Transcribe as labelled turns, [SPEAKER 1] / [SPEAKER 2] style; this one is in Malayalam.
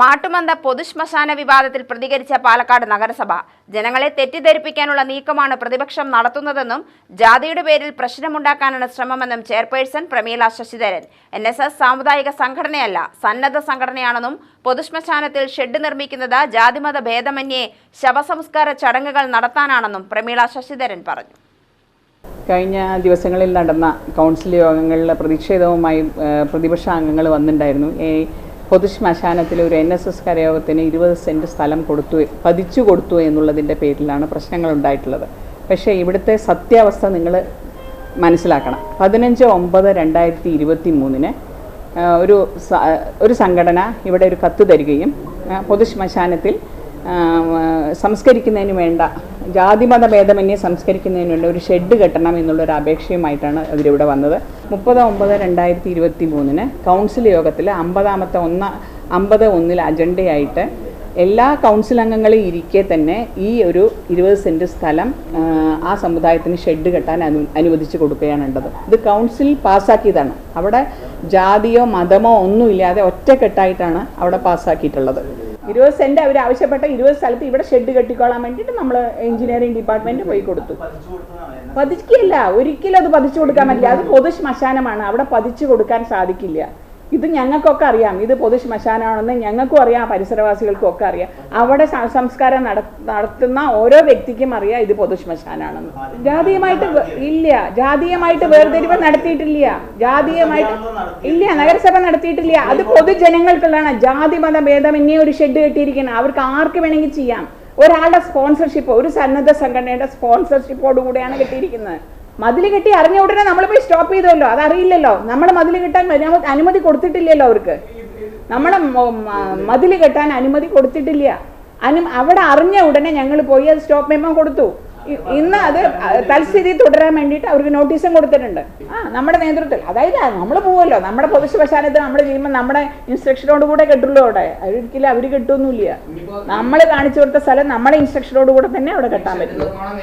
[SPEAKER 1] മാട്ടുമന്ത പൊതുശ്മശാന വിവാദത്തിൽ പ്രതികരിച്ച പാലക്കാട് നഗരസഭ. ജനങ്ങളെ തെറ്റിദ്ധരിപ്പിക്കാനുള്ള നീക്കമാണ് പ്രതിപക്ഷം നടത്തുന്നതെന്നും ജാതിയുടെ പേരിൽ പ്രശ്നമുണ്ടാക്കാനാണ് ശ്രമമെന്നും chairperson Pramila Sasidharan. N S S സാമുദായിക സംഘടനയല്ല സന്നദ്ധ സംഘടനയാണെന്നും പൊതുശ്മശാനത്തിൽ ഷെഡ് നിർമ്മിക്കുന്നത് ജാതിമത ഭേദമന്യേ ശവസംസ്കാര ചടങ്ങുകൾ നടത്താനാണെന്നും പ്രമീള ശശിധരൻ പറഞ്ഞു.
[SPEAKER 2] കഴിഞ്ഞ ദിവസങ്ങളിൽ നടന്ന കൗൺസിൽ യോഗങ്ങളിൽ പ്രതിഷേധവുമായി പ്രതിപക്ഷ അംഗങ്ങൾ വന്നിട്ടുണ്ടായിരുന്നു. പൊതുശ്മശാനത്തിൽ ഒരു എൻ എസ് എസ് കരയോഗത്തിന് ഇരുപത് സെന്റ് സ്ഥലം കൊടുത്തു പതിച്ചു കൊടുത്തു എന്നുള്ളതിന്റെ പേരിലാണ് പ്രശ്നങ്ങൾ ഉണ്ടായിട്ടുള്ളത്. പക്ഷേ ഇവിടുത്തെ സത്യാവസ്ഥ നിങ്ങൾ മനസ്സിലാക്കണം. പതിനഞ്ച് ഒമ്പത് രണ്ടായിരത്തി ഇരുപത്തി മൂന്നിന് ഒരു ഒരു സംഘടന ഇവിടെ ഒരു കത്ത് തരികയും പൊതുശ്മശാനത്തിൽ സംസ്കരിക്കുന്നതിന് വേണ്ട ജാതിമത ഭേദമന്യേ സംസ്കരിക്കുന്നതിന് വേണ്ടി ഒരു ഷെഡ് കെട്ടണം എന്നുള്ളൊരു അപേക്ഷയുമായിട്ടാണ് അവരിവിടെ വന്നത്. മുപ്പത് ഒമ്പത് രണ്ടായിരത്തി ഇരുപത്തി മൂന്നിന് കൗൺസിൽ യോഗത്തിൽ അമ്പതാമത്തെ ഒന്ന അമ്പത് ഒന്നിൽ അജണ്ടയായിട്ട് എല്ലാ കൗൺസിൽ അംഗങ്ങളും ഇരിക്കെ തന്നെ ഈ ഒരു ഇരുപത് സെന്റ് സ്ഥലം ആ, സമുദായത്തിന് ഷെഡ് കെട്ടാൻ അനു അനുവദിച്ചു കൊടുക്കുകയാണ് ഇത് കൗൺസിൽ പാസ്സാക്കിയതാണ്. അവിടെ ജാതിയോ മതമോ ഒന്നുമില്ലാതെ ഒറ്റക്കെട്ടായിട്ടാണ് അവിടെ പാസ്സാക്കിയിട്ടുള്ളത്. ഇരുപത് സെന്റ് അവർ ആവശ്യപ്പെട്ട ഇരുപത് സ്ഥലത്ത് ഇവിടെ ഷെഡ് കെട്ടിക്കോളാൻ വേണ്ടിയിട്ട് നമ്മൾ എഞ്ചിനീയറിംഗ് ഡിപ്പാർട്ട്മെന്റ് പോയി കൊടുത്തു. പതിക്കില്ല ഒരിക്കലും അത് പതിച്ചു കൊടുക്കാൻ പറ്റില്ല. അത് പൊതു ശ്മശാനമാണ്. അവിടെ പതിച്ചു കൊടുക്കാൻ സാധിക്കില്ല. ഇത് ഞങ്ങൾക്കൊക്കെ അറിയാം. ഇത് പൊതു ശ്മശാനമാണെന്ന് ഞങ്ങൾക്കും അറിയാം പരിസരവാസികൾക്കും ഒക്കെ അറിയാം. അവിടെ സംസ്കാരം നട നടത്തുന്ന ഓരോ വ്യക്തിക്കും അറിയാം ഇത് പൊതു ശ്മശാനാണെന്ന്. ജാതീയമായിട്ട് ഇല്ല. ജാതീയമായിട്ട് വേർതിരിവ് നടത്തിയിട്ടില്ല. ജാതീയമായിട്ട് ഇല്ല. നഗരസഭ നടത്തിയിട്ടില്ല. അത് പൊതുജനങ്ങൾക്കുള്ളതാണ് ജാതി മത ഭേദമന്യേ ഒരു ഷെഡ് കെട്ടിയിരിക്കുന്നത് അവർക്ക് ആർക്ക് വേണമെങ്കിൽ ചെയ്യാം. ഒരാളുടെ സ്പോൺസർഷിപ്പ് ഒരു സന്നദ്ധ സംഘടനയുടെ സ്പോൺസർഷിപ്പോടുകൂടെയാണ് കെട്ടിയിരിക്കുന്നത്. മതിൽ കെട്ടി അറിഞ്ഞ ഉടനെ നമ്മൾ പോയി സ്റ്റോപ്പ് ചെയ്തല്ലോ അതറിയില്ലല്ലോ. നമ്മൾ മതിൽ കെട്ടാൻ അനു- അനുമതി കൊടുത്തിട്ടില്ലല്ലോ അവർക്ക്. നമ്മുടെ മതിൽ കെട്ടാൻ അനുമതി കൊടുത്തിട്ടില്ല. അനു അവിടെ അറിഞ്ഞ ഉടനെ ഞങ്ങൾ പോയി അത് സ്റ്റോപ്പ് മെമ്മോ കൊടുത്തു. ഇന്ന് അത് തൽസ്ഥിതി തുടരാൻ വേണ്ടിയിട്ട് അവർക്ക് നോട്ടീസും കൊടുത്തിട്ടുണ്ട്. ആ നമ്മുടെ നേതൃത്വത്തിൽ. അതായത് നമ്മൾ പോവുമല്ലോ നമ്മുടെ പൊതുശ്മശാനത്തിൽ നമ്മൾ ചെയ്യുമ്പോൾ നമ്മുടെ ഇൻസ്ട്രക്ഷനോട് കൂടെ കെട്ടുള്ളൂ അവിടെ. ഒരിക്കലും അവർ കെട്ടൊന്നുമില്ല നമ്മൾ കാണിച്ചു കൊടുത്ത സ്ഥലം നമ്മുടെ ഇൻസ്ട്രക്ഷനോട് കൂടെ തന്നെ അവിടെ കെട്ടാൻ പറ്റുള്ളൂ.